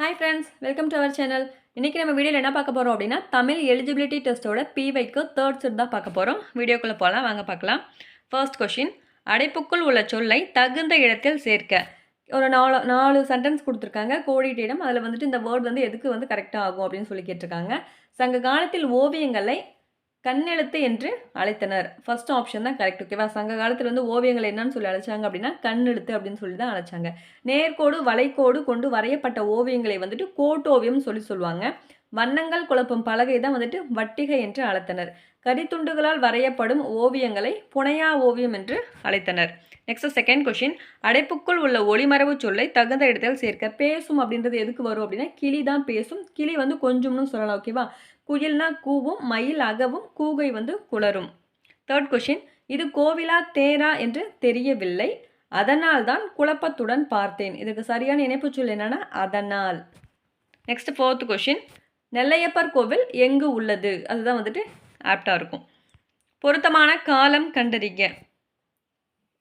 Hi friends welcome to our channel இன்றைக்கி நம்ம வீடியோவில் என்ன பார்க்க போகிறோம் அப்படின்னா தமிழ் எலிஜிபிலிட்டி டெஸ்ட்டோட பிவைக்கு தேர்ட் செட் தான் பார்க்க போகிறோம் வீடியோக்குள்ளே போகலாம் வாங்க பார்க்கலாம். ஃபர்ஸ்ட் கொஷின் அடைப்புக்குள் உள்ள சொல்லை தகுந்த இடத்தில் சேர்க்க. ஒரு நாலு நாலு சென்டென்ஸ் கொடுத்துருக்காங்க கோடிட்டிடம் அதில் வந்துட்டு இந்த வேர்ட் வந்து எதுக்கு வந்து கரெக்டாக ஆகும் அப்படின்னு சொல்லி கேட்டிருக்காங்க. சங்க காலத்தில் ஓவியங்களை கண்ணெழுத்து என்று அழைத்தனர். ஃபர்ஸ்ட் ஆப்ஷன் தான் கரெக்ட் ஓகேவா சங்க காலத்தில் வந்து ஓவியங்கள் என்னன்னு சொல்லி அழைச்சாங்க அப்படின்னா கண்ணெழுத்து அப்படின்னு சொல்லி தான் அழைச்சாங்க. நேர்கோடு வளைக்கோடு கொண்டு வரையப்பட்ட ஓவியங்களை வந்துட்டு கோட்டோவியம் சொல்லி சொல்லுவாங்க. வண்ணங்கள் குழப்பும் பலகை தான் வந்துட்டு வட்டிகை என்று அழைத்தனர். கரித்துண்டுகளால் வரையப்படும் ஓவியங்களை புனையா ஓவியம் என்று அழைத்தனர். நெக்ஸ்ட் செகண்ட் கொஷின் அடைப்புக்குள் உள்ள ஒளிமரபு சொல்லை தகுந்த இடத்தில் சேர்க்க பேசும் அப்படின்றது எதுக்கு வரும் அப்படின்னா கிளி தான் பேசும். கிளி வந்து கொஞ்சம்னு சொல்லலாம். ஓகேவா குயில்னா கூவும் மயில் அகவும் கூகை வந்து குளரும். தேர்ட் கொஷின் இது கோவிலா தேரா என்று தெரியவில்லை. அதனால் தான் குழப்பத்துடன் பார்த்தேன். இதுக்கு சரியான இணைப்பு சொல் என்னன்னா அதனால். நெக்ஸ்ட் ஃபோர்த் கொஷின் நெல்லையப்பர் கோவில் எங்கு உள்ளது? அதுதான் வந்துட்டு ஆப்டாக இருக்கும். பொருத்தமான காலம் கண்டறிக.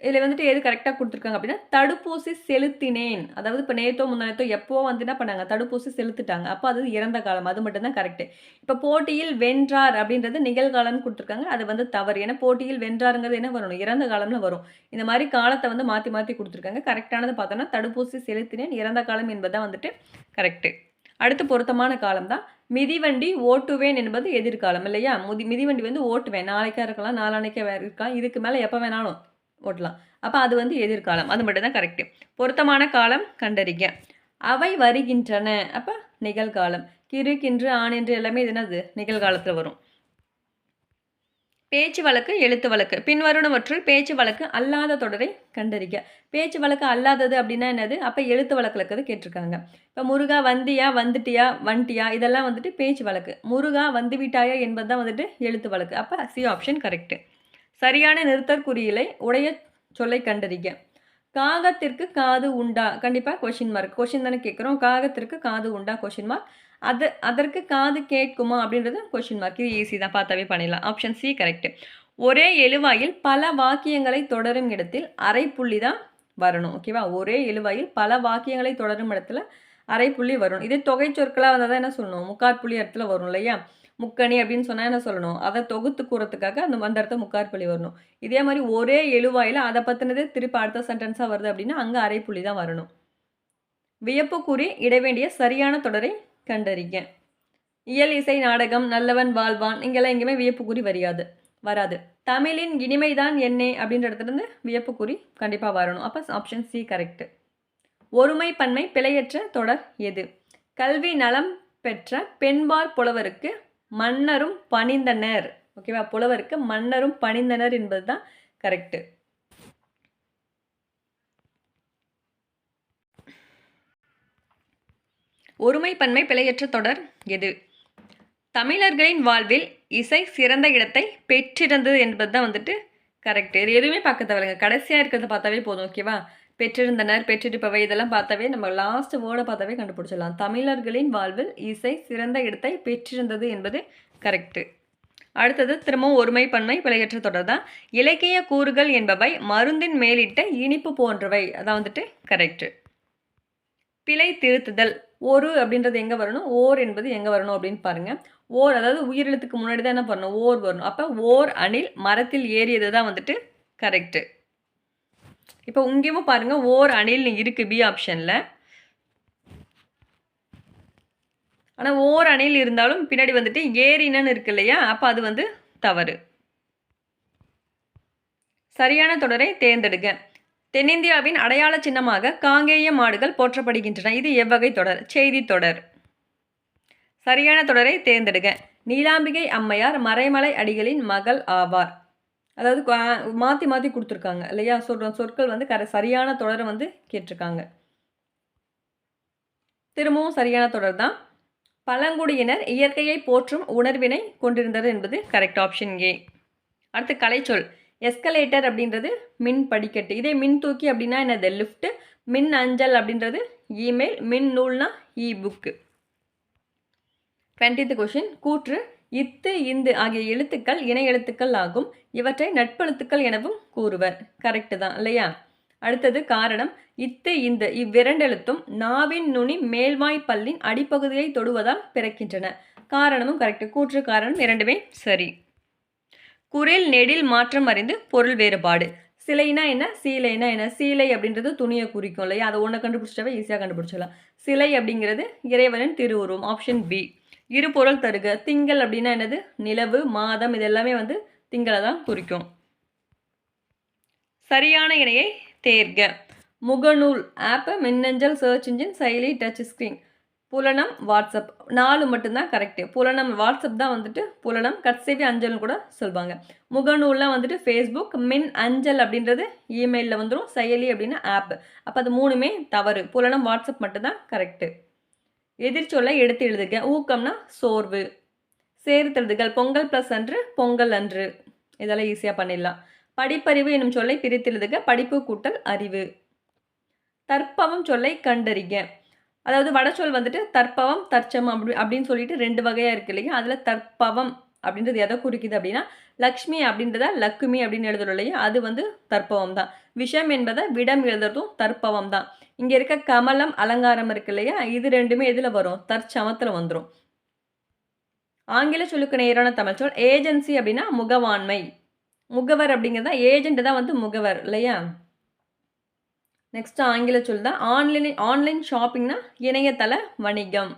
இதில் வந்துட்டு எது கரெக்டாக கொடுத்துருக்காங்க அப்படின்னா தடுப்பூசி செலுத்தினேன். அதாவது இப்போ நேத்தோ முந்தானத்தோ எப்போ வந்து என்ன பண்ணாங்க? தடுப்பூசி செலுத்திட்டாங்க. அப்போ அது இறந்த காலம். அது மட்டும்தான் கரெக்டு இப்போ போட்டியில் வென்றார் அப்படின்றது நிகழ்காலம்னு கொடுத்துருக்காங்க. அது வந்து தவறு. ஏன்னா போட்டியில் வென்றாருங்கிறது என்ன வரணும்? இறந்த காலம்னு வரும். இந்த மாதிரி காலத்தை வந்து மாற்றி மாற்றி கொடுத்துருக்காங்க. கரெக்டானது பார்த்தோன்னா தடுப்பூசி செலுத்தினேன் இறந்த காலம் என்பதுதான் வந்துட்டு கரெக்டு அடுத்து பொருத்தமான காலம் தான் மிதிவண்டி ஓட்டுவேன் என்பது எதிர்காலம் இல்லையா? முதி மிதிவண்டி வந்து ஓட்டுவேன். நாளைக்கா இருக்கலாம் நாளானைக்கா இருக்கலாம். இதுக்கு மேலே எப்போ வேணாலும். ஓட்டலாம். அப்போ அது வந்து எதிர்காலம். அது மட்டும் தான் கரெக்டு பொருத்தமான காலம் கண்டறிக்க அவை வருகின்றன. அப்போ நிகழ்காலம். கிறு கின்று எல்லாமே இது என்னது? நிகழ்காலத்தில் வரும். பேச்சு வழக்கு எழுத்து வழக்கு. பின்வருணவற்றுள் பேச்சு வழக்கு அல்லாத தொடரை கண்டறிக்க பேச்சு வழக்கு அல்லாதது அப்படின்னா என்னது? அப்போ எழுத்து வழக்கில் இருக்கிறது கேட்டிருக்காங்க. இப்போ முருகா வந்தியா வந்துட்டியா வண்டியா இதெல்லாம் வந்துட்டு பேச்சு வழக்கு. முருகா வந்து விட்டாயா என்பது தான் வந்துட்டு எழுத்து வழக்கு. அப்போ சி ஆப்ஷன் கரெக்டு சரியான நிறுத்தற்குறியிலை உடைய சொல்லை கண்டறிக. காகத்திற்கு காது உண்டா? கண்டிப்பாக கொஷின் மார்க் கொஷின் தானே கேட்குறோம். காகத்திற்கு காது உண்டா? கொஷின் மார்க் அது அதற்கு காது கேட்குமா அப்படின்றது கொஷின் மார்க் இது ஈஸி தான். பார்த்தாவே பண்ணிடலாம். ஆப்ஷன் சி கரெக்டு ஒரே எழுவாயில் பல வாக்கியங்களை தொடரும் இடத்தில் அரை புள்ளி தான் வரணும். ஓகேவா ஒரே எழுவாயில் பல வாக்கியங்களை தொடரும் இடத்துல அரை புள்ளி வரும் இதே தொகை சொற்களாக வந்தால் தான் என்ன சொல்லணும்? முக்கால் புள்ளி இடத்துல வரும் இல்லையா? முக்கணி அப்படின்னு சொன்னால் என்ன சொல்லணும்? அதை தொகுத்து கூறத்துக்காக அந்த அந்த இடத்த வரணும். இதே மாதிரி ஒரே எழுவாயில் அதை பற்றினதே திருப்பி அடுத்த சென்டென்ஸாக வருது அப்படின்னா அங்கே அரைப்புள்ளி தான் வரணும். வியப்பு கூறி சரியான தொடரை கண்டறிங்க. இயல் இசை நாடகம் நல்லவன் வாழ்வான் இங்கெல்லாம் எங்கேயுமே வியப்பு கூறி வரியாது வராது. தமிழின் இனிமைதான் என்ன அப்படின்ற இடத்துலேருந்து வியப்பு கூறி கண்டிப்பாக வரணும். அப்போ ஆப்ஷன் சி கரெக்டு ஒருமை பன்மை பிழையற்ற தொடர் எது? கல்வி நலம் பெற்ற பெண்பார் புலவருக்கு மன்னரும் பணிந்தனர். ஓகேவா புலவருக்கு மன்னரும் பணிந்தனர் என்பது தான் கரெக்டு ஒருமை பன்மை பிழையற்ற தொடர் எது? தமிழர்களின் வாழ்வில் இசை சிறந்த இடத்தை பெற்றிருந்தது என்பது தான் வந்துட்டு கரெக்ட் இது எதுவுமே பார்க்க தேவையில்லைங்க கடைசியாக இருக்கிறத பார்த்தாவே போதும். ஓகேவா பெற்றிருந்தனர் பெற்றிருப்பவை இதெல்லாம் பார்த்தாவே நம்ம லாஸ்ட் வேர்டை பார்த்தாவே கண்டுபிடிச்சிடலாம். தமிழர்களின் வாழ்வில் இசை சிறந்த இடத்தை பெற்றிருந்தது என்பது கரெக்டு அடுத்தது திரும்பவும் ஒருமை பன்மை பிழையற்ற தொடர் தான். இலக்கிய கூறுகள் என்பவை மருந்தின் மேலிட்ட இனிப்பு போன்றவை. அதான் வந்துட்டு கரெக்டு பிழை திருத்துதல். ஒரு அப்படின்றது எங்கே வரணும்? ஓர் என்பது எங்கே வரணும் அப்படின்னு பாருங்கள் ஓர் அதாவது உயிரிழத்துக்கு முன்னாடி தான் என்ன பண்ணணும்? ஓர் வரணும். அப்போ ஓர் அணில் மரத்தில் ஏறியது தான் வந்துட்டு கரெக்டு இப்போ இங்கேயும் பாருங்கள் ஓர் அணில் இருக்குது பி ஆப்ஷனில் ஆனால் ஓர் அணில் இருந்தாலும் பின்னாடி வந்துட்டு ஏரினன்னு இருக்கு இல்லையா? அப்போ அது வந்து தவறு. சரியான தொடரை தேர்ந்தெடுங்க. தென்னிந்தியாவின் அடையாள சின்னமாக காங்கேய மாடுகள் போற்றப்படுகின்றன. இது எவ்வகை தொடர்? செய்தி தொடர். சரியான தொடரை தேர்ந்தெடுங்க. நீலாம்பிகை அம்மையார் மறைமலை அடிகளின் மகள் ஆவார். அதாவது மாற்றி மாற்றி கொடுத்துருக்காங்க இல்லையா? சொல்கிற சொற்கள் வந்து கர சரியான தொடரை வந்து கேட்டிருக்காங்க. திரும்பவும் சரியான தொடர் தான். பழங்குடியினர் இயற்கையை போற்றும் உணர்வினை கொண்டிருந்தது என்பது கரெக்ட் ஆப்ஷன் ஏ. அடுத்து கலைச்சொல் எஸ்கலேட்டர் அப்படின்றது மின் படிக்கட்டு. இதே மின் தூக்கி அப்படின்னா என்னது? லிஃப்ட் மின் அஞ்சல் அப்படின்றது இமெயில் மின் நூல்னா இ புக்கு டுவெண்ட்டித்து கொஷின் கூற்று இத்து இந்து ஆகிய எழுத்துக்கள் இணை எழுத்துக்கள் ஆகும். இவற்றை நட்பெழுத்துக்கள் எனவும் கூறுவர். கரெக்டு தான் இல்லையா? அடுத்தது காரணம் இத்து இந்த இவ்விரண்டெழுத்தும் நாவின் நுனி மேல்வாய் பல்லின் அடிப்பகுதியை தொடுவதால் பிறக்கின்றன. காரணமும் கரெக்டு கூற்று காரணம் இரண்டுமே சரி. குரில் நெடில் மாற்றம் அறிந்து பொருள் வேறுபாடு. சிலைனா என்ன? சீலைனா என்ன? சீலை அப்படின்றது துணியை குறிக்கும் இல்லையா? அதை ஒன்று கண்டுபிடிச்சாவே ஈஸியாக கண்டுபிடிச்சிடலாம். சிலை அப்படிங்கிறது இறைவனின் திருவுருவம் ஆப்ஷன் பி இரு பொருள் தருக. திங்கள் அப்படின்னா என்னது? நிலவு மாதம் இது எல்லாமே வந்து திங்களை தான் குறிக்கும். சரியான இணையை தேர்க. முகநூல் ஆப்பு மின்னஞ்சல் சர்ச் இன்ஜின் செயலி டச் ஸ்க்ரீன் புலனம் வாட்ஸ்அப். நாலு மட்டும்தான் கரெக்டு புலனம் வாட்ஸ்அப் தான் வந்துட்டு புலனம். கட்சேவி அஞ்சல்னு கூட சொல்லுவாங்க முகநூல்லாம் வந்துட்டு ஃபேஸ்புக் மின் அஞ்சல் அப்படின்றது இமெயிலில் வந்துடும் செயலி அப்படின்னா ஆப் அப்போ அது மூணுமே தவறு. புலனம் வாட்ஸ்அப் மட்டும்தான் கரெக்டு எதிர்ச்சொல்லை எடுத்து எழுதுக. ஊக்கம்னா சோர்வு. சேர்த்தெழுதுகள் பொங்கல் ப்ளஸ் அன்று பொங்கல் அன்று. இதெல்லாம் ஈஸியாக பண்ணிடலாம். படிப்பறிவு என்னும் சொல்லை பிரித்தெழுதுக படிப்பு கூட்டல் அறிவு. தற்பவம் சொல்லை கண்டறிக. அதாவது வடச்சொல் வந்துட்டு தற்பவம் தற்சமம் அப்படி அப்படின்னு சொல்லிட்டு ரெண்டு வகையாக இருக்கு இல்லையா? அதில் தற்பவம் அப்படின்றது எதை குறிக்குது அப்படின்னா லக்ஷ்மி அப்படின்றத லக்குமி அப்படின்னு எழுதுறோம் இல்லையா? அது வந்து தற்பவம் தான். விஷம் என்பதை விடம் எழுதுறதும் தற்பவம் தான். இங்கே இருக்க கமலம் அலங்காரம் இருக்கு இல்லையா? இது ரெண்டுமே எதில் வரும்? தற்சமத்தில் வந்துடும் ஆங்கில சொல்லுக்கு நேரான தமிழ் சொல். ஏஜென்சி அப்படின்னா முகவாண்மை. முகவர் அப்படிங்கிறது தான் ஏஜென்ட் தான் வந்து முகவர் இல்லையா? நெக்ஸ்ட் ஆங்கில சொல் தான். ஆன்லைன் ஆன்லைன் ஷாப்பிங்னா இணையதள வணிகம்.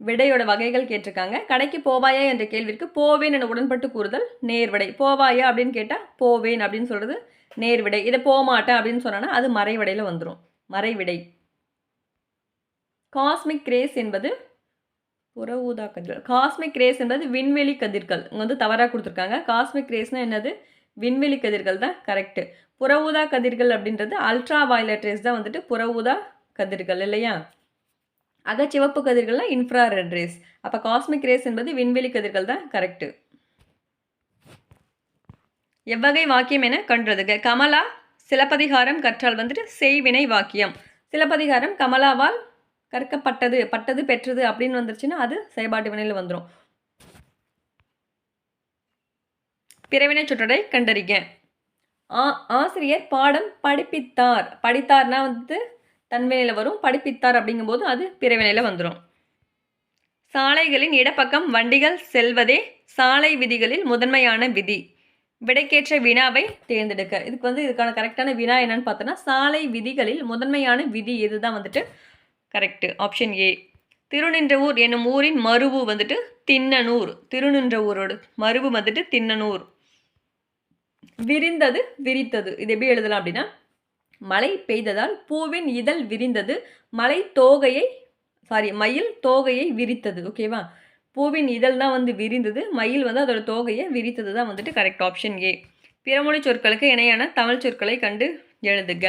விடையோட வகைகள் கேட்டிருக்காங்க. கடைக்கு போவாயா என்ற கேள்விக்கு போவேன் என உடன்பட்டு கூறுதல் நேர்விடை. போவாயா அப்படின்னு கேட்டால் போவேன் அப்படின்னு சொல்கிறது நேர்விடை. இதை போகமாட்டேன் அப்படின்னு சொன்னோன்னா அது மறைவிடையில் வந்துடும் மறைவிடை. காஸ்மிக் கிரேஸ் என்பது புற ஊதா கதிர்கள். காஸ்மிக் ரேஸ் என்பது விண்வெளி கதிர்கள். இங்கே வந்து தவறாக கொடுத்துருக்காங்க. காஸ்மிக் ரேஸ்னால் என்னது? விண்வெளி கதிர்கள் தான் கரெக்டு புற ஊதா கதிர்கள் அப்படின்றது அல்ட்ரா வயலட் ரேஸ் தான் வந்துட்டு புற ஊதா கதிர்கள் இல்லையா? அகச்சிவப்பு கதிர்கள்லாம் இன்ஃப்ராரெட் ரேஸ் அப்போ காஸ்மிக் ரேஸ் என்பது விண்வெளி கதிர்கள் தான் கரெக்டு எவ்வகை வாக்கியம் என கண்டுறதுங்க கமலா சிலப்பதிகாரம் கற்றால் வந்துட்டு செய்வினை வாக்கியம். சிலப்பதிகாரம் கமலாவால் கற்கப்பட்டது பட்டது பெற்றது அப்படின்னு வந்துருச்சுன்னா அது செயல்பாட்டு வினையில் வந்துடும் பிறவினை சுற்றடை கண்டறிக. ஆ ஆசிரியர் பாடம் படிப்பித்தார். படித்தார்னா வந்து தன்வினையில் வரும். படிப்பித்தார் அப்படிங்கும்போது அது பிறவினையில் வந்துடும் சாலைகளின் இடப்பக்கம் வண்டிகள் செல்வதே சாலை விதிகளில் முதன்மையான விதி. விடைக்கேற்ற வினாவை தேர்ந்தெடுக்க. இதுக்கு வந்து இதுக்கான கரெக்டான வினா என்னன்னு பார்த்தோன்னா சாலை விதிகளில் முதன்மையான விதி எதுதான் வந்துட்டு? கரெக்டு ஆப்ஷன் ஏ திருநின்றவூர் என்னும் ஊரின் மருவு வந்துட்டு தின்னனூர். திருநின்ற ஊரோட மருவு வந்துட்டு தின்னனூர். விரிந்தது விரித்தது. இது எப்படி எழுதலாம் அப்படின்னா மழை பெய்ததால் பூவின் இதழ் விரிந்தது மலை தோகையை சாரி மயில் தோகையை விரித்தது. ஓகேவா பூவின் இதழ் தான் வந்து விரிந்தது. மயில் வந்து அதோட தோகையை விரித்தது தான் வந்துட்டு கரெக்ட் ஆப்ஷன் ஏ பிறமொழி சொற்களுக்கு இணையான தமிழ் சொற்களை கண்டு எழுதுக.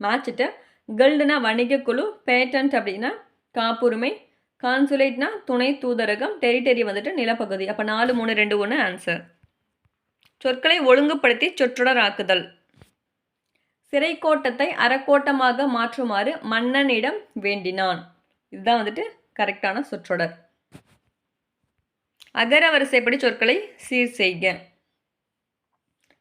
மேட்சிட்ட கல்டுனா வணிக குழு பேட்டன்ட் அப்படின்னா காப்புரிமை கான்சுலேட்னா துணை தூதரகம் டெரிட்டரி வந்துட்டு நிலப்பகுதி. அப்போ நாலு மூணு ரெண்டு ஒன்று ஆன்சர் சொற்களை ஒழுங்குபடுத்தி சொற்றொடர் ஆக்குதல் சிறைக்கோட்டத்தை அறக்கோட்டமாக மாற்றுமாறு மன்னனிடம் வேண்டினான். இதுதான் வந்துட்டு கரெக்டான சொற்றொடர். அகர வரிசைப்படி சொற்களை சீர் செய்க.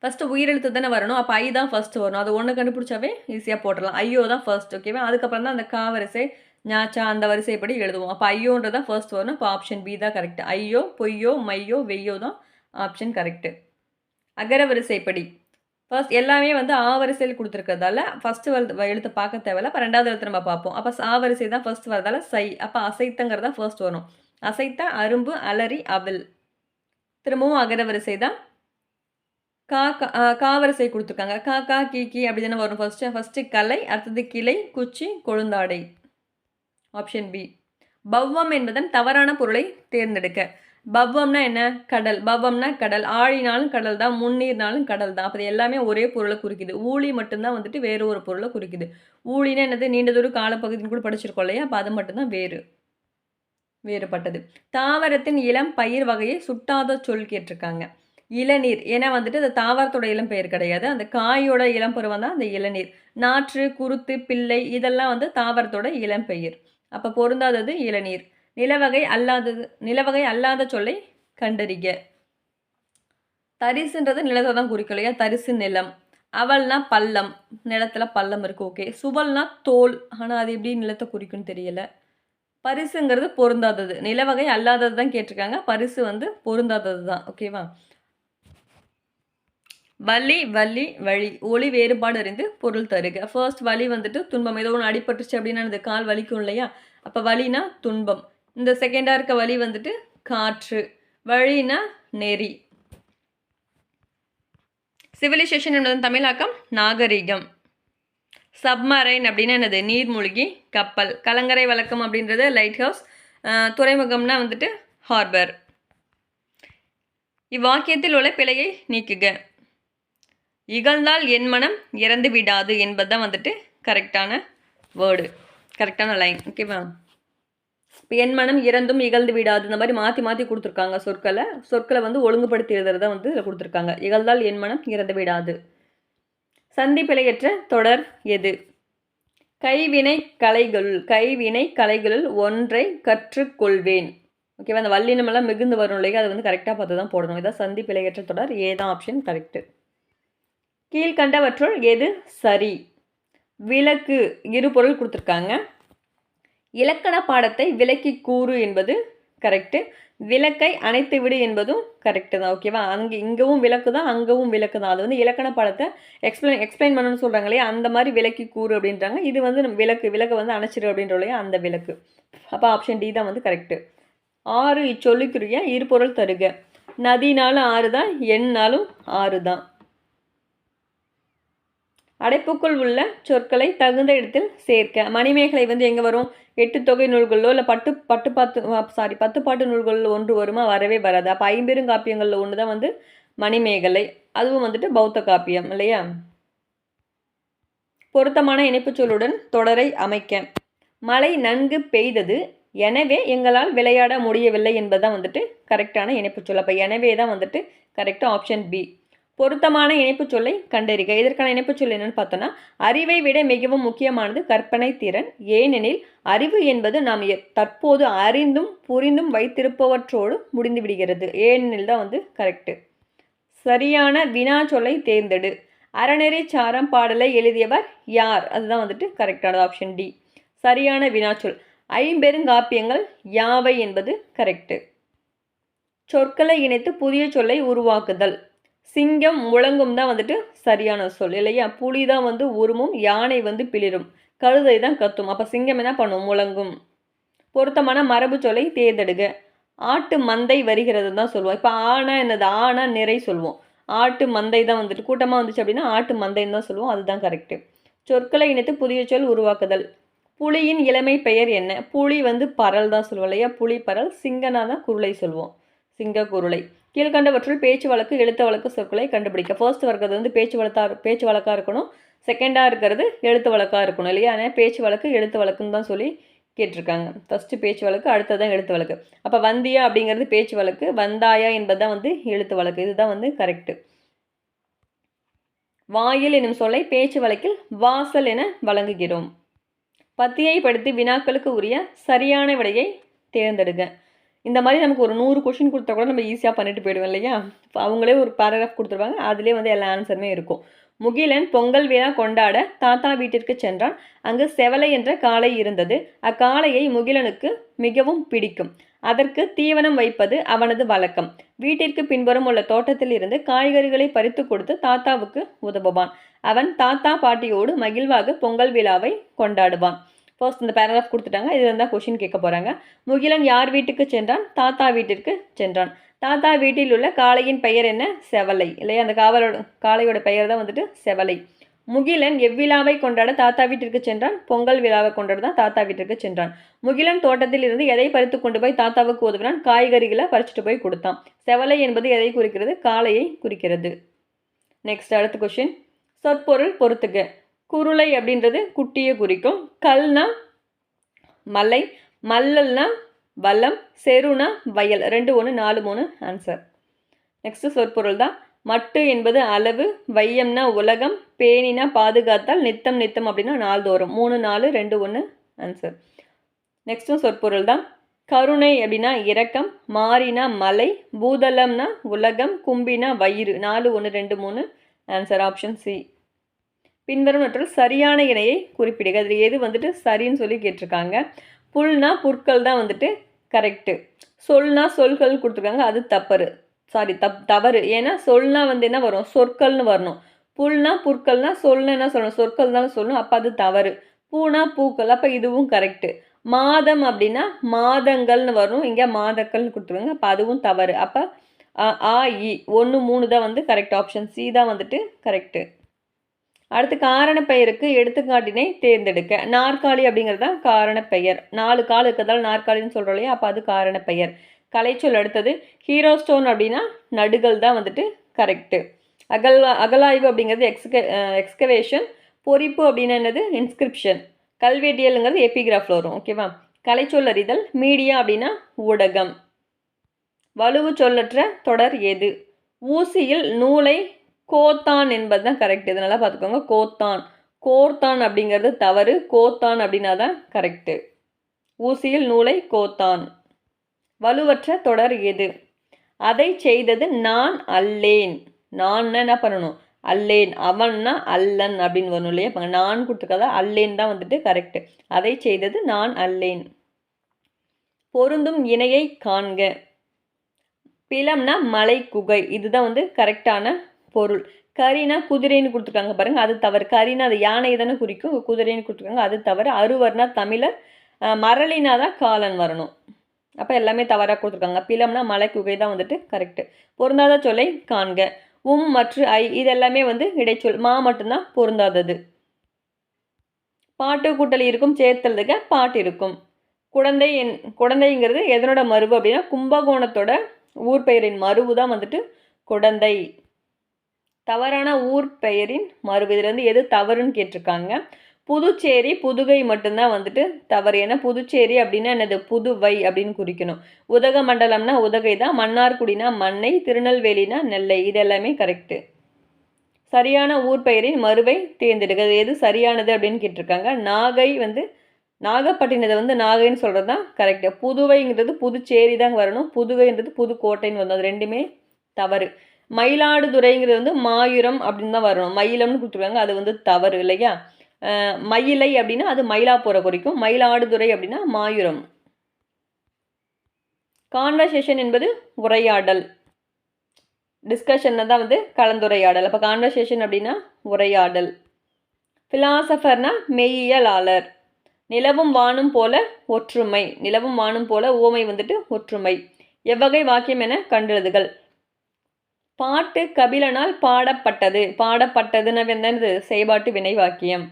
ஃபஸ்ட்டு உயிரெழுத்து தானே வரணும். அப்போ ஐ தான் ஃபஸ்ட்டு வரணும். அது ஒன்று கண்டுபிடிச்சாவே ஈஸியாக போட்டுடலாம். ஐயோ தான் ஃபர்ஸ்ட் ஓகேவா அதுக்கப்புறம் தான் அந்த கா வரிசை ஞாச்சா அந்த வரிசைப்படி எழுதுவோம். அப்போ ஐயோன்றது தான் ஃபர்ஸ்ட் வரணும். அப்போ ஆப்ஷன் பி தான் கரெக்ட் ஐயோ பொய்யோ மையோ வெய்யோ தான் ஆப்ஷன் கரெக்டு அகர வரிசைப்படி. ஃபர்ஸ்ட் எல்லாமே வந்து ஆ வரிசையில் கொடுத்துருக்கிறதால ஃபஸ்ட்டு வரு எழுத்து பார்க்க தேவையில்ல. அப்போ ரெண்டாவது எழுத்து நம்ம பார்ப்போம். அப்போ ஆ வரிசை தான் ஃபர்ஸ்ட் வரதால சை அப்போ அசைத்தங்கிறது தான் ஃபர்ஸ்ட் வரும் அசைத்த அரும்பு அலறி அவில். திரும்பவும் அகர வரிசை தான். கா காவரிசை கொடுத்துருக்காங்க. கா கா கீ கி அப்படி தானே வரும் ஃபஸ்ட்டு ஃபஸ்ட்டு கலை அடுத்தது கிளை குச்சி கொழுந்தாடை. ஆப்ஷன் பி பவ்வம் என்பதன் தவறான பொருளை தேர்ந்தெடுக்க. பவ்வம்னா என்ன? கடல். பவ்வம்னா கடல். ஆழினாலும் கடல் தான் முன்னீர்னாலும் கடல் தான். அப்போ எல்லாமே ஒரே பொருளை குறிக்குது. ஊழி மட்டும்தான் வந்துட்டு வேறு ஒரு பொருளை குறிக்குது. ஊழினா என்னது? நீண்டதொரு காலப்பகுதின்னு கூட படிச்சிருக்கோம் இல்லையா? அப்போ அது மட்டும்தான் வேறு. வேறுபட்டது. தாவரத்தின் இளம் பயிர் வகையை சுட்டாத சொல் கேட்டிருக்காங்க. இளநீர் ஏன்னா வந்துட்டு அந்த தாவரத்தோட இளம் பெயர் கிடையாது. அந்த காயோட இளம் பருவம் தான் அந்த இளநீர். நாற்று குருத்து பிள்ளை இதெல்லாம் வந்து தாவரத்தோட இளம் பெயர். அப்போ பொருந்தாதது இளநீர். நிலவகை அல்லாதது நிலவகை அல்லாத சொல்லை கண்டறிக. தரிசுன்றது நிலத்தை தான் குறிக்கும் இல்லையா? தரிசு நிலம். அவள்னா பள்ளம். நிலத்தில் பள்ளம் இருக்குது ஓகே சுவல்னா தோல். ஆனால் அது எப்படி நிலத்தை குறிக்கும்னு தெரியல. பரிசுங்கிறது பொருந்தாதது. நிலவகை அல்லாதது தான் கேட்டிருக்காங்க. பரிசு வந்து பொருந்தாதது தான். ஓகேவா வலி வலி வழி. ஒளி வேறுபாடு அறிந்து பொருள் தருக. ஃபர்ஸ்ட் வலி வந்துட்டு துன்பம். ஏதோ ஒன்று அடிபட்டுச்சு அப்படின்னா அந்த கால் வலிக்கும் இல்லையா? அப்போ வலினா துன்பம். இந்த செகண்டாக இருக்க வலி வந்துட்டு காற்று. வழினா நெறி. சிவிலைசேஷன் என்பதன் தமிழாக்கம். நாகரிகம். சப்மரைன் அப்படின்னா என்னது? நீர்மூழ்கி கப்பல் கலங்கரை வழக்கம் அப்படின்றது லைட் ஹவுஸ் துறைமுகம்னா வந்துட்டு ஹார்பர் இவ்வாக்கியத்தில் உள்ள பிழையை நீக்குக. இகழ்ந்தால் என் மனம் இறந்து விடாது என்பது தான் வந்துட்டு கரெக்டான வேர்டு கரெக்டான லைன் ஓகேவா இப்போ என் மனம் இறந்தும் இகழ்ந்து விடாது இந்த மாதிரி மாற்றி மாற்றி கொடுத்துருக்காங்க சொற்களை. சொற்களை வந்து ஒழுங்குபடுத்தி எழுதுறத வந்து இதில் கொடுத்துருக்காங்க. இகழ்ந்தால் என் மனம் இறந்து விடாது. சந்தி தொடர் எது? கைவினை கலைகளுள் கைவினை கலைகளுள் ஒன்றை கற்றுக்கொள்வேன். ஓகேவா அந்த வல்லினமெல்லாம் மிகுந்து வரும் இல்லையா? அது வந்து கரெக்டாக பார்த்து தான் போடணும். இதான் சந்தி பிழையற்ற தொடர். ஏதான் ஆப்ஷன் கரெக்டு கீழ்கண்டவற்றுள் எது சரி? விளக்கு இரு பொருள் கொடுத்துருக்காங்க. இலக்கண பாடத்தை விளக்கி கூறு என்பது கரெக்டு விளக்கை அணைத்து விடு என்பதும் கரெக்டு தான். ஓகேவா அங்கே இங்கவும் விளக்கு தான் அங்கவும் விளக்கு தான். அது வந்து இலக்கண பாடத்தை எக்ஸ்பிளைன் எக்ஸ்பிளைன் பண்ணணும்னு சொல்கிறாங்க இல்லையா? அந்த மாதிரி விளக்கி கூறு அப்படின்றாங்க. இது வந்து நம்ம விளக்கு விளக்கு வந்து அணைச்சிடு அப்படின்ற இல்லையா? அந்த விளக்கு. அப்போ ஆப்ஷன் டி தான் வந்து கரெக்டு ஆறு இச்சொல்லுக்குரிய இருபொருள் தருக. நதினாலும் ஆறு தான் எண்ணாலும் ஆறு தான் அடைப்புக்குள் உள்ள சொற்களை தகுந்த இடத்தில் சேர்க்க. மணிமேகலை வந்து எங்கே வரும்? எட்டு தொகை நூல்களோ இல்லை பட்டு பட்டு பாத்து சாரி பத்து பாட்டு நூல்களில் ஒன்று வருமா? வரவே வராது. அப்போ ஐம்பெரும் காப்பியங்களில் ஒன்று தான் வந்து மணிமேகலை. அதுவும் வந்துட்டு பௌத்த காப்பியம் இல்லையா? பொருத்தமான இணைப்புச் சொல்லுடன் தொடரை அமைக்க. மழை நன்கு பெய்தது. எனவே எங்களால் விளையாட முடியவில்லை என்பதுதான் வந்துட்டு கரெக்டான இணைப்புச் சொல். அப்போ எனவே தான் வந்துட்டு கரெக்டாக ஆப்ஷன் பி பொருத்தமான இணைப்புச் சொல்லை கண்டறிக. இதற்கான இணைப்பு சொல் என்னன்னு பார்த்தோன்னா அறிவை விட மிகவும் முக்கியமானது கற்பனை திறன். ஏனெனில் அறிவு என்பது நாம் எ- தற்போது அறிந்தும் புரிந்தும் வைத்திருப்பவற்றோடு முடிந்து விடுகிறது. ஏனெனில் தான் வந்து கரெக்டு சரியான வினா சொல்லை தேர்ந்தெடு. அறநெறி சாரம் பாடலை எழுதியவர் யார்? அதுதான் வந்துட்டு கரெக்டானது ஆப்ஷன் டி சரியான வினாச்சொல் ஐம்பெருங்காப்பியங்கள் யாவை என்பது கரெக்டு சொற்களை இணைத்து புதிய சொல்லை உருவாக்குதல். சிங்கம் முழங்கும் தான் வந்துட்டு சரியான சொல் இல்லையா? புலி தான் வந்து உருமும் யானை வந்து பிளிரும். கழுதை தான் கத்தும். அப்போ சிங்கம் என்ன பண்ணும்? முழங்கும். பொருத்தமான மரபு சொல்லை தேர்ந்தெடுக்க ஆட்டு மந்தை வருகிறது தான் சொல்லுவோம். இப்போ ஆனா என்னது? ஆனா நிறை சொல்லுவோம். ஆட்டு மந்தை தான் வந்துட்டு கூட்டமாக வந்துச்சு அப்படின்னா ஆட்டு மந்தைன்னு தான் சொல்லுவோம். அதுதான் கரெக்டு சொற்களை இணைத்து புதிய சொல் உருவாக்குதல். புலியின் இளமை பெயர் என்ன? புலி வந்து பரல் தான் சொல்லுவோம் இல்லையா? புலி பரல் சிங்கனா தான் குருளை சொல்லுவோம். சிங்க குருளை. கீழ்கண்டவற்றில் பேச்சு வழக்கு எழுத்து வழக்கு சொற்களை கண்டுபிடிக்க. ஃபர்ஸ்ட் வர்க்கிறது வந்து பேச்சு வழக்கா பேச்சு வழக்காக இருக்கணும் செகண்டாக இருக்கிறது எழுத்து வழக்காக இருக்கணும் இல்லையா? ஆனால் பேச்சு வழக்கு எழுத்து வழக்குன்னு தான் சொல்லி கேட்டிருக்காங்க. ஃபஸ்ட்டு பேச்சு வழக்கு அடுத்ததான் எழுத்து வழக்கு அப்போ வந்தியா அப்படிங்கிறது பேச்சு வழக்கு வந்தாயா என்பது தான் வந்து எழுத்து வழக்கு இதுதான் வந்து கரெக்டு வாயில் எனும் சொல்லை பேச்சு வழக்கில் வாசல் என வழங்குகிறோம். பத்தியை படுத்தி வினாக்களுக்கு உரிய சரியான விடையை தேர்ந்தெடுங்க. இந்த மாதிரி நமக்கு ஒரு நூறு கொஷின் கொடுத்தா கூட நம்ம ஈஸியாக பண்ணிட்டு போயிடுவோம் இல்லையா? இப்போ அவங்களே ஒரு பேராகிராஃப் கொடுத்துருவாங்க. அதுலேயே வந்து எல்லா ஆன்சருமே இருக்கும். முகிலன் பொங்கல் விழா கொண்டாட தாத்தா வீட்டிற்கு சென்றான். அங்கு செவலை என்ற காளை இருந்தது. அக்காளையை முகிலனுக்கு மிகவும் பிடிக்கும். அதற்கு தீவனம் வைப்பது அவனது வழக்கம். வீட்டிற்கு பின்புறம் உள்ள தோட்டத்தில் இருந்து காய்கறிகளை பறித்து கொடுத்து தாத்தாவுக்கு உதவுவான். அவன் தாத்தா பாட்டியோடு மகிழ்வாக பொங்கல் விழாவை கொண்டாடுவான். ஃபர்ஸ்ட் இந்த பேராகிராஃப் கொடுத்துட்டாங்க. இதில் இருந்தால் கொஷின் கேட்க போகிறாங்க முகிலன் யார் வீட்டுக்கு சென்றான்? தாத்தா வீட்டிற்கு சென்றான். தாத்தா வீட்டில் உள்ள காளையின் பெயர் என்ன? செவலை. இல்லையா? அந்த காவலோட காளையோட பெயர் தான் வந்துட்டு செவலை. முகிலன் எவ்விழாவை கொண்டாட தாத்தா வீட்டிற்கு சென்றான்? பொங்கல் விழாவை கொண்டாட தான் தாத்தா வீட்டிற்கு சென்றான். முகிலன் தோட்டத்தில் இருந்து எதை பறித்து கொண்டு போய் தாத்தாவுக்கு உதவினான்? காய்கறிகளை பறிச்சுட்டு போய் கொடுத்தான். செவலை என்பது எதை குறிக்கிறது? காளையை குறிக்கிறது. நெக்ஸ்ட் அடுத்த கொஷின் சொற்பொருள் பொறுத்துக. குருளை அப்படின்றது குட்டியை குறிக்கும். கல்னா மலை மல்லல்னா வல்லம் செருனா வயல். ரெண்டு ஒன்று நாலு மூணு ஆன்சர் நெக்ஸ்ட்டு சொற்பொருள் தான் மட்டு என்பது அளவு வையம்னா உலகம் பேணினா பாதுகாத்தால் நித்தம் நித்தம் அப்படின்னா நாள்தோறும். மூணு நாலு ரெண்டு ஒன்று ஆன்சர் நெக்ஸ்ட்டும் சொற்பொருள் தான் கருணை அப்படின்னா இரக்கம் மாறினா மலை பூதளம்னா உலகம் கும்பினா வயிறு. நாலு ஒன்று ரெண்டு மூணு ஆன்சர் ஆப்ஷன் சி பின்வரும் நற்றில் சரியான இணையை குறிப்பிடுக. அதில் எது வந்துட்டு சரின்னு சொல்லி கேட்டிருக்காங்க. புல்னா புற்கள் தான் வந்துட்டு கரெக்டு சொல்னா சொல்கள் கொடுத்துருக்காங்க. அது தப்பறு சாரி தப் தவறு. ஏன்னா சொல்னா வந்து என்ன வரும்? சொற்கள்னு வரணும். புல்னா புற்கள்னா சொல்னா என்ன சொல்லணும்? சொற்கள் தான் சொல்லணும். அப்போ அது தவறு. பூனா பூக்கள். அப்போ இதுவும் கரெக்டு மாதம் அப்படின்னா மாதங்கள்னு வரும் இங்கே மாதக்கள்னு கொடுத்துருவாங்க அப்போ அதுவும் தவறு. அப்போ ஆ இ. ஒன்று மூணு தான் வந்து கரெக்ட் ஆப்ஷன் சி தான் வந்துட்டு கரெக்டு அடுத்து காரண பெயருக்கு எடுத்துக்காட்டினை தேர்ந்தெடுக்க. நாற்காலி அப்படிங்கிறது தான் காரண பெயர். நாலு கால் இருக்கிறதால நாற்காலின்னு சொல்கிறோம் இல்லையா? அப்போ அது காரண பெயர். கலைச்சொல் அடுத்தது ஹீரோ ஸ்டோன் அப்படின்னா நடுகள் தான் வந்துட்டு கரெக்டு அகல் அகலாய்வு அப்படிங்கிறது எக்ஸ்க எக்ஸ்கவேஷன் பொறிப்பு அப்படின்னா என்னது? இன்ஸ்கிரிப்ஷன் கல்வெட்டியலுங்கிறது எபிகிராஃபில் வரும். ஓகேவா கலைச்சொல் அறிதல் மீடியா அப்படின்னா ஊடகம். வலுவு சொல்லற்ற தொடர் எது? ஊசியில் நூலை கோத்தான் என்பது தான் கரெக்ட் இதனால பார்த்துக்கோங்க. கோத்தான். கோர்த்தான் அப்படிங்கிறது தவறு. கோத்தான் அப்படின்னா தான் கரெக்டு ஊசியில் நூலை கோத்தான். வலுவற்ற தொடர் எது? அதை செய்தது நான் அல்லேன். நான் என்ன பண்ணணும்? அல்லேன். அவன்னா அல்லன் அப்படின்னு வரணும் இல்லையா? இப்போ நான் கொடுத்துருக்காத? அல்லேன் தான் வந்துட்டு கரெக்டு அதை செய்தது நான் அல்லேன். பொருந்தும் இணையை காண்க. பிலம்னா மலை குகை இதுதான் வந்து கரெக்டான பொருள். கரினா குதிரைன்னு கொடுத்துருக்காங்க பாருங்கள் அது தவறு. கரினா அது யானை தானே குறிக்கும். குதிரைன்னு கொடுத்துருக்காங்க. அது தவறு. அருவர்னா தமிழர். மரளினா தான் காலன் வரணும். அப்போ எல்லாமே தவறாக கொடுத்துருக்காங்க. பிலம்னா மலை குகை தான் வந்துட்டு கரெக்டு பொருந்தாத சொல்லை காண்க. உம் மற்றும் ஐ இதெல்லாமே வந்து இடைச்சொல். மா மட்டும்தான் பொருந்தாதது. பாட்டு கூட்டல் இருக்கும். சேர்த்தலுக்கு பாட்டு இருக்கும். குழந்தை என் குழந்தைங்கிறது எதனோட மருவு அப்படின்னா கும்பகோணத்தோட ஊர் பெயரின் மருவு தான் வந்துட்டு குழந்தை. தவறான ஊர் பெயரின் மறுவு இதில் எது தவறுன்னு கேட்டிருக்காங்க. புதுச்சேரி புதுகை மட்டும்தான் வந்துட்டு தவறு. ஏன்னா புதுச்சேரி அப்படின்னா என்னது? புதுவை அப்படின்னு குறிக்கணும். உதக மண்டலம்னா உதகை தான். மன்னார்குடினா மண்ணை திருநெல்வேலினா நெல்லை. இது எல்லாமே கரெக்டு சரியான ஊர் பெயரின் மறுவை தேர்ந்தெடுக்கிறது எது சரியானது அப்படின்னு கேட்டிருக்காங்க. நாகை வந்து நாகப்பட்டினத்தை வந்து நாகைன்னு சொல்கிறது தான் கரெக்டு புதுவைங்கிறது புதுச்சேரி தான் வரணும். புதுவைன்றது புதுக்கோட்டைன்னு வரும் அது ரெண்டுமே தவறு. மயிலாடுதுறைங்கிறது வந்து மாயுரம் அப்படின்னு தான் வரணும். மயிலம்னு கொடுத்துருக்காங்க. அது வந்து தவறு இல்லையா? மயிலை அப்படின்னா அது மயிலாப்பூரை குறிக்கும். மயிலாடுதுறை அப்படின்னா மாயுரம். கான்வர்சேஷன் என்பது உரையாடல். டிஸ்கஷனில் தான் வந்து கலந்துரையாடல். அப்போ கான்வர்சேஷன் அப்படின்னா உரையாடல். ஃபிலாசபர்னா மெய்யியலாளர். நிலவும் வானும் போல ஒற்றுமை. நிலவும் வானும் போல ஓமை வந்துட்டு ஒற்றுமை. எவ்வகை வாக்கியம் என கண்டெழுதுகள். பாட்டு கபிலனால் பாடப்பட்டது. பாடப்பட்டதுன்னு என்னது? செய்பாட்டு வினை வாக்கியம்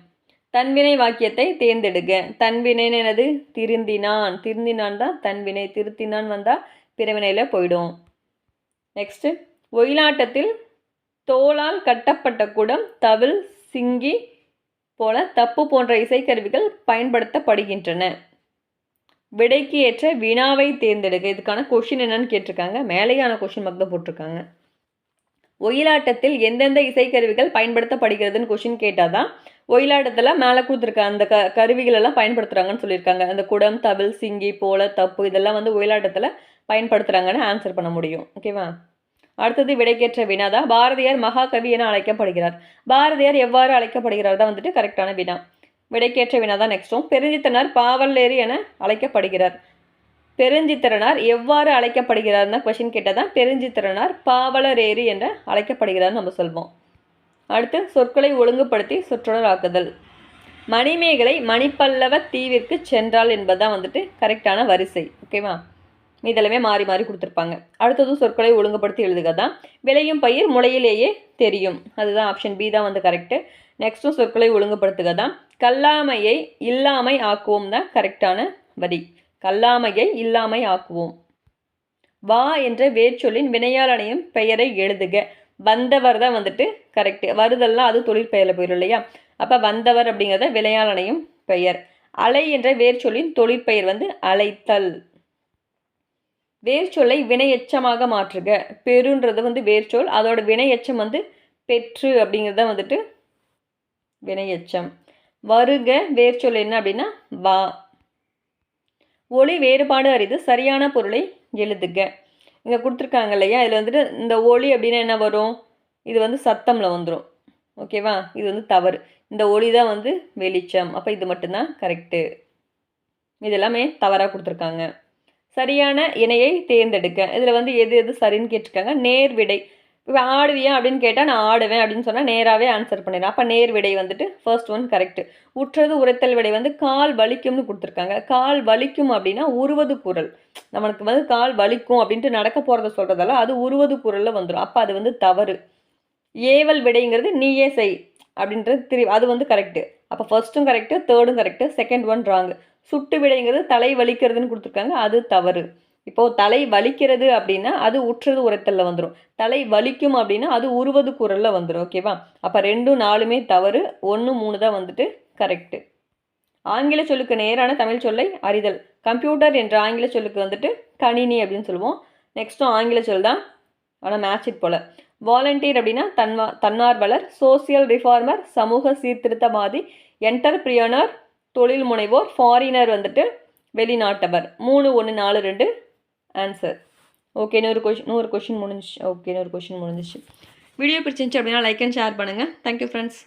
தன்வினை வாக்கியத்தை தேர்ந்தெடுக்க தன்வினை எனது திருந்தினான். திருந்தினான் தான் தன்வினை திருத்தினான் வந்தால் பிறவினையில் போயிடும். நெக்ஸ்ட்டு ஒயிலாட்டத்தில் தோளால் கட்டப்பட்ட குடம் தவில் சிங்கி போல தப்பு போன்ற இசைக்கருவிகள் பயன்படுத்தப்படுகின்றன. விடைக்கு ஏற்ற வினாவை தேர்ந்தெடுக்க இதுக்கான கொஷின் என்னன்னு கேட்டிருக்காங்க. மேலேயான கொஷின் மட்டும் போட்டிருக்காங்க. ஒயிலாட்டத்தில் எந்தெந்த இசைக்கருவிகள் பயன்படுத்தப்படுகிறதுன்னு கொஷின் கேட்டால் தான் ஒயிலாட்டத்தில் மேலே கொடுத்துருக்க அந்த க கருவிகளெல்லாம் பயன்படுத்துகிறாங்கன்னு சொல்லியிருக்காங்க. அந்த குடம் தவில் சிங்கி போல தப்பு இதெல்லாம் வந்து ஒயிலாட்டத்தில் பயன்படுத்துகிறாங்கன்னு ஆன்சர் பண்ண முடியும். ஓகேவா அடுத்தது விடைக்கேற்ற வினாதா பாரதியார் மகாகவி என அழைக்கப்படுகிறார். பாரதியார் எவ்வாறு அழைக்கப்படுகிறார் தான் வந்துட்டு கரெக்டான வினா. விடைக்கேற்ற வினா தான் நெக்ஸ்ட்டும் பெருஞ்சித்தனார் பாவல்லேரி என அழைக்கப்படுகிறார். பெருஞ்சித்திரனார் எவ்வாறு அழைக்கப்படுகிறார்னா கொஷின் கேட்டால் தான் பெருஞ்சித்திரனார் ஏரி என்ற அழைக்கப்படுகிறார்னு நம்ம சொல்வோம். அடுத்து சொற்களை ஒழுங்குபடுத்தி சொற்றொடர் ஆக்குதல். மணிமேகலை மணிப்பல்லவ தீவிற்கு சென்றாள் என்பதுதான் வந்துட்டு கரெக்டான வரிசை. ஓகேவா இதெல்லாமே மாறி மாறி கொடுத்துருப்பாங்க. அடுத்ததும் சொற்களை ஒழுங்குபடுத்தி எழுதுக தான் விளையும் பயிர் முளையிலேயே தெரியும். அதுதான் ஆப்ஷன் பி தான் வந்து கரெக்டு நெக்ஸ்ட்டும் சொற்களை ஒழுங்குபடுத்துக தான் கல்லாமையை இல்லாமை ஆக்குவோம் தான் கரெக்டான வரி. கல்லாமையை இல்லாமை ஆக்குவோம். வா என்ற வேர்ச்சொல்லின் வினையாளனையும் பெயரை எழுதுக. வந்தவர் தான் வந்துட்டு கரெக்டு வருதெல்லாம் அது தொழிற்பெயரில் போயிடும் இல்லையா? அப்போ வந்தவர் அப்படிங்கிறத வினையாளனையும் பெயர். அலை என்ற வேர்ச்சொல்லின் தொழிற்பெயர் வந்து அலைத்தல் வேர்ச்சொல்லை வினையச்சமாக மாற்றுக. பெருன்றது வந்து வேர்ச்சொல் அதோட வினையச்சம் வந்து பெற்று அப்படிங்கிறது தான் வந்துட்டு வினையச்சம். வருக வேர்ச்சொல் என்ன அப்படின்னா வா. ஒளி வேறுபாடு அறிது சரியான பொருளை எழுதுக. இங்கே கொடுத்துருக்காங்க இல்லையா? இதில் வந்துட்டு இந்த ஒளி அப்படின்னா என்ன வரும்? இது வந்து சத்தமில் வந்துடும் ஓகேவா இது வந்து தவறு. இந்த ஒளி தான் வந்து வெளிச்சம். அப்போ இது மட்டும்தான் கரெக்டு இதெல்லாமே தவறாக கொடுத்துருக்காங்க. சரியான இணையை தேர்ந்தெடுக்க. இதில் வந்து எது எது சரின்னு கேட்டிருக்காங்க? நேர் விடை இப்போ ஆடுவியா அப்படின்னு கேட்டால் நான் ஆடுவேன் அப்படின்னு சொன்னால் நேராகவே ஆன்சர் பண்ணிடுறேன் அப்போ நேர் விடை வந்துட்டு ஃபர்ஸ்ட் ஒன் கரெக்ட் உற்றது உரைத்தல் விடை வந்து கால் வலிக்கும்னு கொடுத்துருக்காங்க. கால் வலிக்கும் அப்படின்னா உருவது குரல். நம்மளுக்கு வந்து கால் வலிக்கும் அப்படின்ட்டு நடக்க போகிறத சொல்கிறதால அது உருவது குரலில் வந்துடும் அப்போ அது வந்து தவறு. ஏவல் விடைங்கிறது நீயே செய் அப்படின்றது திரு அது வந்து கரெக்டு அப்போ ஃபர்ஸ்ட்டும் கரெக்டு தேர்டும் கரெக்டு செகண்ட் ஒன் ராங்கு சுட்டு விடைங்கிறது தலை வலிக்கிறதுன்னு கொடுத்துருக்காங்க. அது தவறு. இப்போது தலை வலிக்கிறது அப்படின்னா அது உற்றது உரைத்தலில் வந்துடும் தலை வலிக்கும் அப்படின்னா அது உருவது குரலில் வந்துடும் ஓகேவா அப்போ ரெண்டும் நாலுமே தவறு ஒன்று மூணு தான் வந்துட்டு கரெக்டு ஆங்கில சொல்லுக்கு நேரான தமிழ் சொல்லை அறிதல். கம்ப்யூட்டர் என்ற ஆங்கில சொல்லுக்கு வந்துட்டு கணினி அப்படின்னு சொல்லுவோம். நெக்ஸ்ட்டும் ஆங்கில சொல் தான் ஆனால் மேட்ச் இட் போல். வாலண்டியர் அப்படின்னா தன்வா தன்னார்வலர் சோசியல் ரிஃபார்மர் சமூக சீர்திருத்தவாதி என்டர்பிரியனர் தொழில் முனைவோர் ஃபாரினர் வந்துட்டு வெளிநாட்டவர். மூணு ஒன்று நாலு ரெண்டு ஆன்சர் ஓகே இன்னொரு கொஷின் நூறு கொஷின் முடிஞ்சிச்சு. ஓகே இன்னொரு கொஷின் முடிஞ்சிச்சு. வீடியோ பிடிச்சிருந்துச்சு அப்படின்னா லைக் அண்ட் ஷேர் பண்ணுங்கள் தேங்க்யூ ஃப்ரெண்ட்ஸ்